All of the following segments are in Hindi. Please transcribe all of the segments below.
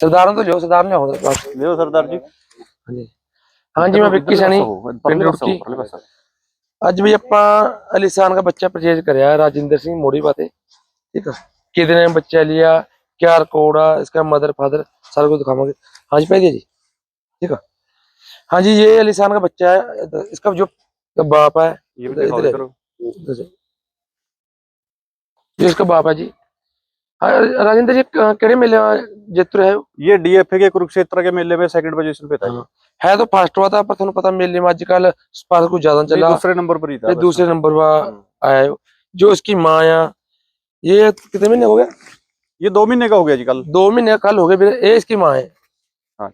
ਸਰਦਾਰਾਂ ਤੋਂ ਜੋ ਸਰਦਾਰ ਨੇ ਹੋ ਬਸ ਲਿਓ ਸਰਦਾਰ ਜੀ ਹਾਂਜੀ ਹਾਂਜੀ ਮੈਂ ਵਿੱਕੀ ਸੈਣੀ ਪਿੰਡ ਰੁੜਕੀ ਅੱਜ ਵੀ ਆਪਾਂ अलीशान का बच्चा परचेज कराया राजेंद्र सिंह मोड़ी बाते ठीक है कितने में बच्चा लिया क्या रिकॉर्ड है इसका मदर फादर सारा कुछ दिखावांगे हाँ जी भाई जी ठीक है हाँ जी ये अलीशान का बच्चा है इसका जो बाप है ये इधर- भी दिखाओ इधर- करो ये इसका बाप है जी हाँ, हाँ, राजेंद्र जी केड़े मेले जीत रहे हो? ये डीएफए के कुरुक्षेत्र के मेले में सेकंड पोजीशन पे था हाँ। है तो फ़र्स्ट हुआ था पर थोड़ा पता मेले में आजकल स्पार्क को ज़्यादा चला। दूसरे नंबर पर ही था दूसरे नंबर पर हाँ। आया है। जो इसकी माँ या ये कितने महीने हो गया ये दो महीने का हो गया जी कल। दो महीने कल हो गया ये इसकी माँ है। हाँ।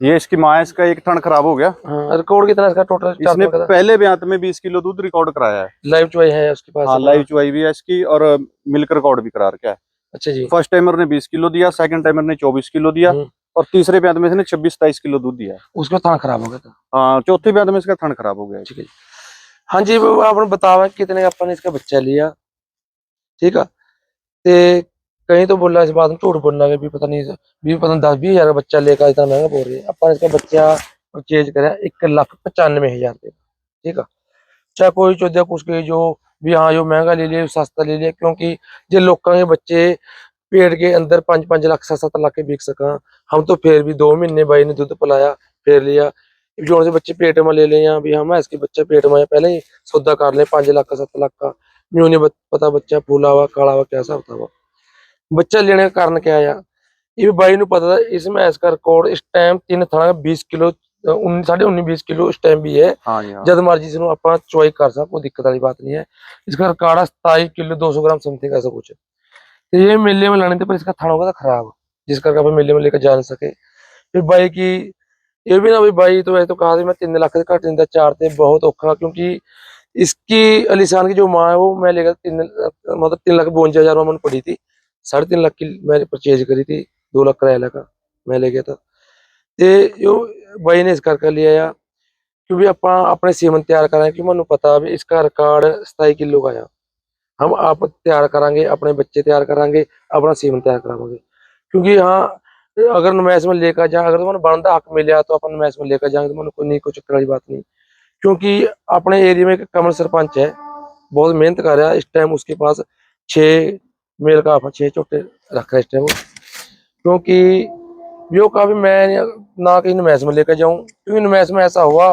ये इसकी माँ इसका एक थन खराब हो गया। हाँ रिकॉर्ड कितना इसका टोटल इसने पहले ब्यात में 20 किलो दूध रिकॉर्ड कराया है। लाइव चुवाई है उसके पास। हाँ लाइव चुवाई भी है इसकी और मिल्क रिकॉर्ड भी करा रखा है। अच्छा जी। फ़र्स्ट टाइमर ने 20 किलो दिया सेकंड टाइमर ने 24 किलो दिया हम्म। और तीसरे ब्यात में इसने 26 27 किलो दूध दिया उसका थाना खराब हो गया था। हाँ चौथे ब्यात में इसका थन खराब हो गया ठीक है जी। हाँ जी आपने बतावा कितने अपन इसका बच्चा लिया। ठीक है। कहीं तो बोला इस बात में झूठ बोलना कि भी पता नहीं, भी पता नहीं, दस बीस हज़ार का बच्चा लेकर इतना महँगा बोल रहे है। अपन इसका बच्चा परचेज करा एक लाख पचानवे हज़ार रुपये ठीक है? चाहे कोई चौदह कुछ के जो, भी हाँ जो महँगा ले लिया, सस्ता ले लिया, क्योंकि जे लोगों के बच्चे पेट के अंदर पाँच पाँच लाख सत्त सत्त लाख के बिक सका, हम तो फिर भी दो महीने भाई ने दूध पिलाया, फिर लिया। जो से बच्चे पेट में ले लें भी, हम इसके बच्चे पेट में पहले ही सौदा कर ले, पाँच लाख का सत्त लाख का। न्यू नहीं पता बच्चा फूला हुआ, काला हुआ, कैसा होता हुआ। बच्चा लेने का कारण क्या है ये भी भाई ने पता था इसमें इसका रिकॉर्ड इस टाइम तीन था बीस किलो उन्नीस साढ़े उन्नीस बीस किलो इस टाइम भी है हाँ जी हाँ जद मर्जी से ਆਪਾਂ ਚੁਆਈ ਕਰ ਸਕੋ ਕੋਈ ਦਿੱਕਤ ਵਾਲੀ ਬਾਤ नहीं है इसका रिकॉर्ड है 27 किलो 200 ग्राम समथिंग ऐसा कुछ है तो ये मेले में लाने थे पर इसका थाना होगा था खराब जिस करके अपन मेले में लेकर जा नहीं सके फिर बाई की ये भी ना भाई बाई तो वैसे तो कहा था मैं तीन लाख से घट दिंदा चार थे बहुत औखा क्योंकि इसकी अलीशान की जो माँ है वो मैं लेकर तीन मतलब तीन लाख बवंजा हजार में मैंने पड़ी थी साढ़े तीन लाख की मैंने परचेज करी थी, दो लाख किराया लगा, मैं ले गया था। तो यो ਬਾਈ ने इस घर का लिया क्योंकि आप अपने सीमन तैयार ਤਿਆਰ क्योंकि मैं पता भी इसका रिकॉर्ड सताई किलो का आया हम आप तैयार करा अपने बच्चे तैयार करा अपना सीमन तैयार करावे क्योंकि हाँ अगर नुमैश में लेकर जाए, अगर तो मैं बन का हक मिले तो अपन नुमैश में लेकर जाएँगे तो मैंने कोई नहीं, कोई चक्कर वाली बात नहीं। क्योंकि अपने एरिए में एक कमल सरपंच है, बहुत मेहनत कर रहा है, इस टाइम उसके पास छः मेल का अपन छः छोटे रखा ਕਿਉਂਕਿ ਵੀ ਉਹ क्योंकि ਮੈਂ ਨਾ मैं ना कहीं नुमैस में लेकर जाऊँ क्योंकि नुमैस में ऐसा हुआ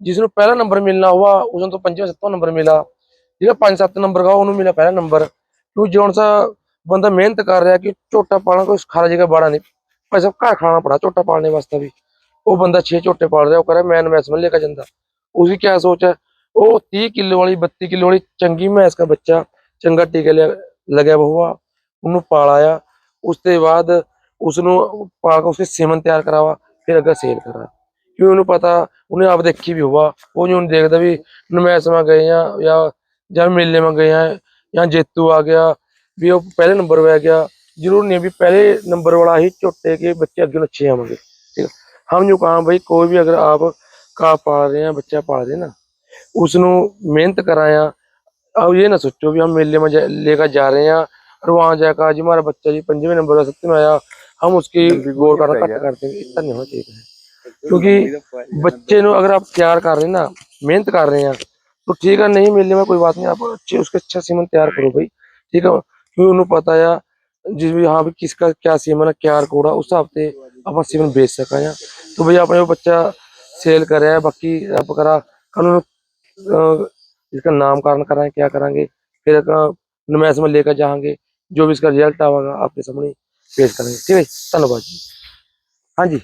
जिसनों पहला नंबर मिलना हुआ उसने तो पंजा सत्तवा नंबर मिला ਜਿਹੜਾ 5-7 ਨੰਬਰ ਦਾ ਉਹਨੂੰ ਮਿਲਿਆ ਪਹਿਲਾ ਨੰਬਰ ਕਿਉਂ ਜਿਉਣ ਸਾ ਬੰਦਾ ਮਿਹਨਤ ਕਰ ਰਿਹਾ ਕਿ ਝੋਟਾ ਪਾਲਣਾ, ਕੋਈ ਖਾਰਾ ਜਗ੍ਹਾ ਬਾੜਾ ਨਹੀਂ ਭਾਈ ਸਭ ਘਰ ਖਾਣਾ ਪੜਾ ਝੋਟਾ ਪਾਲਣੇ ਵਾਸਤੇ ਵੀ। ਉਹ ਬੰਦਾ ਛੇ ਝੋਟੇ ਪਾਲ ਰਿਹਾ, ਉਹ ਕਰੇ ਮੈਂ ਇਨਵੈਸਟਮੈਂਟ ਲੈ ਕੇ ਜਾਂਦਾ। ਉਸਦੀ ਕਿਆ ਸੋਚ ਹੈ, ਉਹ 30 ਕਿਲੋ ਵਾਲੀ 32 ਕਿਲੋ ਵਾਲੀ ਚੰਗੀ ਮੈਸ ਦਾ ਬੱਚਾ, ਚੰਗਾ ਟੀਕੇ ਲਿਆ ਲੱਗਿਆ ਬਹੁਆ ਉਹਨੂੰ ਪਾਲਾਇਆ ਉਸ ਤੋਂ ਬਾਅਦ ਉਸ ਨੂੰ ਪਾਲ ਕੇ ਉਸੇ ਸਿਮਨ ਤਿਆਰ ਕਰਾਵਾ, ਫਿਰ ਅੱਗੇ ਸੇਲ ਕਰਾ ਕਿਉਂ ਉਹਨੂੰ ਪਤਾ, ਉਹਨੇ ਆਪ ਦੇਖੀ ਵੀ ਹੋਵਾ ਉਹ ਜਿਹਨੂੰ ਦੇਖਦਾ ਵੀ ਨਮੈਸ ਮਾ ਗਏ ਆ ਜਾਂ ਜਾਂ ਮੇਲੇ ਮਾ ਗਏ ਆ, ਜਾਂ ਜੇਤੂ ਆ ਗਿਆ, ਵੀ ਉਹ ਪਹਿਲੇ ਨੰਬਰ ਵੈ ਗਿਆ। ਜ਼ਰੂਰ ਨਹੀਂ ਵੀ ਪਹਿਲੇ ਨੰਬਰ ਵਾਲਾ ਹੀ ਝੋਟੇ ਕੇ ਬੱਚੇ ਅੱਗੇ ਅੱਛੇ ਆਵਾਂਗੇ। ਠੀਕ ਹਮ ਨੂੰ ਕਹਾਂ ਭਾਈ ਕੋਈ ਵੀ ਅਗਰ ਆਪ ਕਾ ਪਾਲ ਰਹੇ ਆ ਬੱਚਾ ਪਾਲ ਰਹੇ ਨਾ ਉਸ ਨੂੰ ਮਿਹਨਤ ਕਰਾਇਆ अब ये ना सोचो भी हम मेले में जा- लेकर जा रहे हैं और वहां जाकर जी हमारा बच्चा जी पंजवें नंबर का सत्य में आया हम उसकी जल्दी गौर गोली करना पड़ कट कर देंगे इतना नहीं होना चाहिए क्योंकि बच्चे नु अगर आप तैयार कर रहे हैं ना मेहनत कर रहे हैं तो ठीक है नहीं मिलने में कोई बात नहीं आप अच्छे उसका अच्छा सीमन तैयार करो भाई ठीक है क्योंकि उन्हें पता है जिस भी हाँ भी किसका क्या सीमन है क्या रिकॉर्ड है उस हिसाब से अपन सीमन बेच सका या तो भाई अपने वो बच्चा सेल कर रहा है बाकी आप करा कानून इसका नामकरण कराएँ, क्या कराएँगे? फिर नमैश में लेकर जाएँगे, जो भी इसका रिज़ल्ट आवेगा आपके सामने पेश करेंगे। ठीक है धन्यवाद जी। हाँ जी।